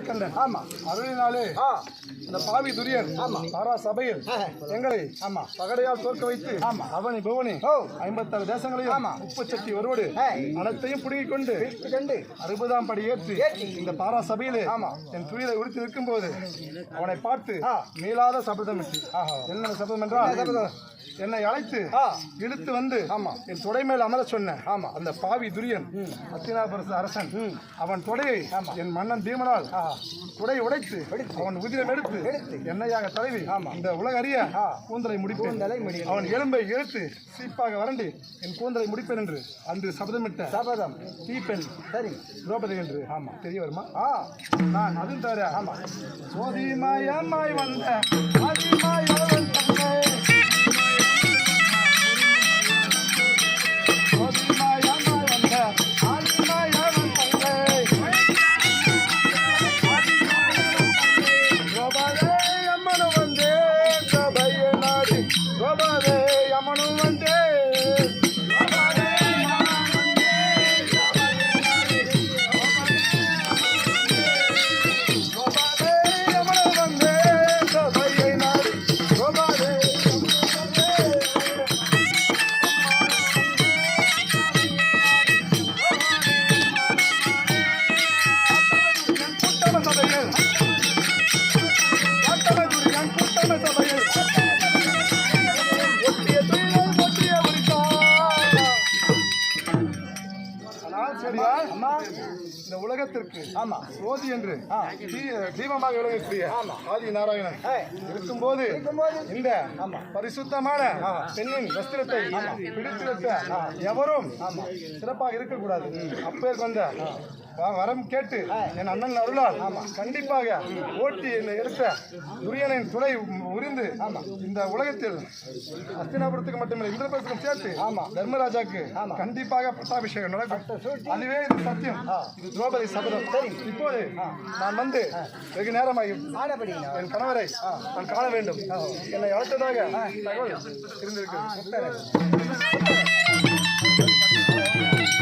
கண்டன் ஆமா அருளினாலே இந்த பாவி துரியன் ஆமா. தாரா சபையில். எங்களை ஆமா பகடையால் தோற்க வைத்து ஆமா. அவனி புவனி. ஐம்பத்தாறு தேசங்களையும் ஆமா. உப்புச்சட்டி ஒருவடு ஏய். அனைத்தையும் புடுங்கிக் கொண்டு கண்டு அறுபதாம் படி ஏற்றி. இந்த பாரா சபையிலே ஆமா. என் துயிலை உடுத்தி நிற்கும் போது அவனை பார்த்து. மீளாத சபதம். என்ன சபதம் என்றால் என்ன அழைத்து. இழுத்து வந்து ஆமா. என் தொடை மேல் அமர சொன்ன ஆமா. அந்த பாவி துரியன் அத்தினாபுரசு அரசன் அவன் தொடையை. என் மன்னன் பீமனால் ஆஹா. குடை உடைத்து. அவன் உதிரம் எடுத்து. என்னையாக ஆமா. இந்த உலக அறிய. கூந்தலை முடிப்பேன். அவன் எலும்பை இழுத்து சீப்பாக வறண்டு என் கூந்தலை முடிப்பேன் என்று அன்று சபதமிட்ட சபதம் தீப்பெண் சரி திரௌபதி என்று ஆமா தெரிய வருமா ஆ நான் அதுவும் தவிர ஆமா சோதிமாயம்மாய் வந்த ஆதிமாய் சரியா? இந்த உலகத்திற்கு ஆமா. சோதி என்று தீபமாக விளங்கக்கூடிய ஆதி நாராயணன். இருக்கும்போது இந்த. பரிசுத்தமான பெண்ணின் வஸ்திரத்தை பிடித்திருத்த எவரும் சிறப்பாக இருக்கக்கூடாது. அப்பேர் கொண்ட வ- வரம் கேட்டு என் அண்ணன் அருளால் கண்டிப்பாக ஓட்டி என்னை எடுத்த துரியனின் துளை உரிந்து இந்த உலகத்தில் அஸ்தினாபுரத்துக்கு மட்டுமில்லை இந்திரபுரத்துக்கும் சேர்த்து ஆமா. தர்மராஜாக்கு கண்டிப்பாக பட்டாபிஷேகம் நடக்கும். அதுவே இது சத்தியம். இது திரௌபதி சபதம். சரி. இப்போது நான் வந்து வெகு நேரமாகி என் கணவரை நான் காண வேண்டும். என்னை அழைத்ததாக தகவல் இருந்திருக்கிறது.